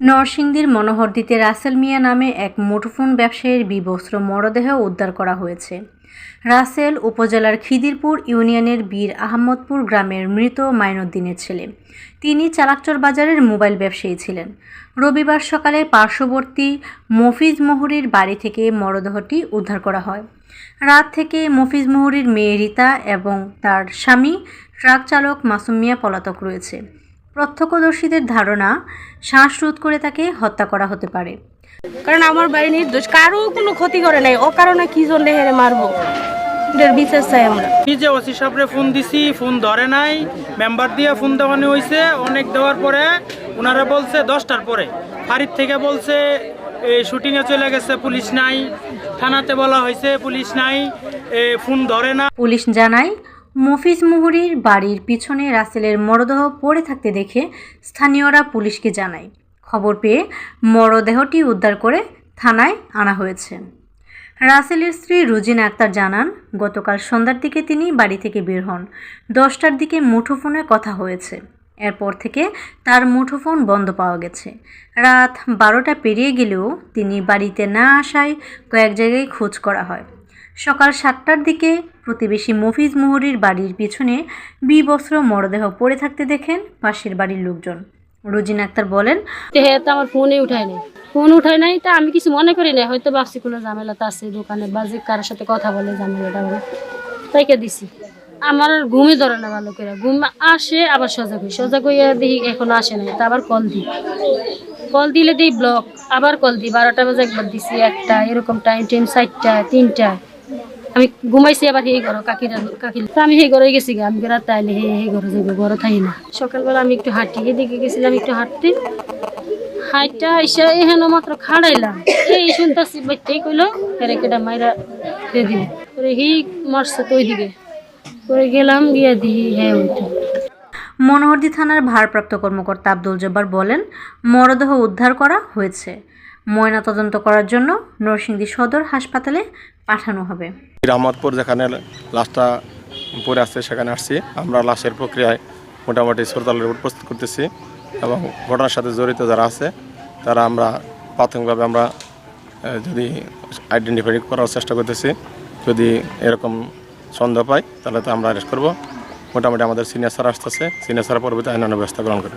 নরসিংদীর মনোহরদীতে রাসেল মিয়া নামে এক মুঠোফোন ব্যবসায়ীর বিবস্ত্র মরদেহ উদ্ধার করা হয়েছে। রাসেল উপজেলার খিদিরপুর ইউনিয়নের বীর আহমদপুর গ্রামের মৃত মাইনুদ্দিনের ছেলে। তিনি চালাকচর বাজারের মোবাইল ব্যবসায়ী ছিলেন। রবিবার সকালে পার্শ্ববর্তী মফিজ মোহরির বাড়ি থেকে মরদেহটি উদ্ধার করা হয়। রাত থেকে মফিজ মোহরির মেয়ে রিতা এবং তার স্বামী, ট্রাক চালক মাসুম মিয়া পলাতক রয়েছে। প্রত্যক্ষদর্শীদের ধারণা শ্বাসরোধ করে তাকে হত্যা করা হতে পারে। কারণ আমার বাড়ি নির্দোষ কারও কোনো ক্ষতি করে নাই। ও কারণে কি জন্য হেরে মারবো? এটার বিচার চাই আমরা। নিজে ওসি সাহেবরে ফোন দিছি ফোন ধরে নাই। মেম্বার দিয়ে ফোন দেওয়ানো হয়েছে অনেক দেওয়ার পরে ওনারা বলছে দশটার পরে। ফারিদ থেকে বলছে শুটিংয়ে চলে গেছে পুলিশ নাই। থানাতে বলা হয়েছে পুলিশ নাই। ফোন ধরে না। পুলিশ জানায় মফিজ মুহুরির বাড়ির পিছনে রাসেলের মরদেহ পড়ে থাকতে দেখে স্থানীয়রা পুলিশকে জানায়। খবর পেয়ে মরদেহটি উদ্ধার করে থানায় আনা হয়েছে। রাসেলের স্ত্রী রুজিনা আক্তার জানান, গতকাল সন্ধ্যার দিকে তিনি বাড়ি থেকে বের হন। দশটার দিকে মুঠোফোনে কথা হয়েছে। এরপর থেকে তার মুঠোফোন বন্ধ পাওয়া গেছে। রাত বারোটা পেরিয়ে গেলেও তিনি বাড়িতে না আসায় কয়েক জায়গায় খোঁজ করা হয়। সকাল সাতটার দিকে প্রতিবেশী মফিজ মুহুরির বাড়ির পিছনে বিবস্ত্র মরদেহ পড়ে থাকতে দেখেন পাশের বাড়ির লোকজন। রুজিন আক্তার বলেন, হে তো আমার ফোনে উঠায় নাই। ফোন উঠায় নাই তা আমি কিছু মনে করি না হয়তো ভাবছি কোনো ঝামেলা তো আছে দোকানে বা যে কারোর সাথে কথা বলে ঝামেলাটা বলে। তাইকে দিছি? আমার ঘুমই ধরে না ভালো করে ঘুম আসে, আবার সজাগ হই। সজাগ হইয়া দেখি এখন আসে নাই। তা আবার কল দিই। কল দিলে দিই ব্লক। আবার কল দিই। বারোটা বাজে একবার দিছি একটা। এরকম টাইম টাইম চারটা, তিনটা। আমি ঘুমাইছি আবার সেই ঘর কাকিরা কাকি আমি সেই ঘরে গেছি গে আমি তাইলে হে সেই ঘরে যাব ঘরে থাকি না সকালবেলা আমি একটু হাঁটি এদিকে গেছিলাম একটু হাঁটতে। হাইটা এসে এহেন মাত্র খাড়াইলাম এই শুনতাছি বাচ্চাই কইলো হেরে কেটা মাইরা দিয়ে দিল। করে হি মারছে তো ওইদিকে করে গেলাম, গিয়া দিই হ্যাঁ ওইটা মনোহরদী থানার ভারপ্রাপ্ত কর্মকর্তা আব্দুল জব্বার বলেন, মরদেহ উদ্ধার করা হয়েছে। ময়নাতদন্ত করার জন্য নরসিংদী সদর হাসপাতালে পাঠানো হবে। রহমতপুর যেখানে লাশটা পরে আছে, সেখানে আসছি। আমরা লাশের প্রক্রিয়ায় মোটামুটি সুরতালের রিপোর্ট প্রস্তুত করতেছি এবং ঘটনার সাথে জড়িত যারা আছে, তারা আমরা প্রাথমিকভাবে আমরা যদি আইডেন্টিফাই করার চেষ্টা করতেছি, যদি এরকম সন্দেহ পাই, তাহলে তো আমরা অ্যারেস্ট করব। মোটামুটি আমাদের সিনিয়র স্যার আসতেছে। সিনিয়র স্যার পরবর্তী আইনান্য ব্যবস্থা গ্রহণ করবে।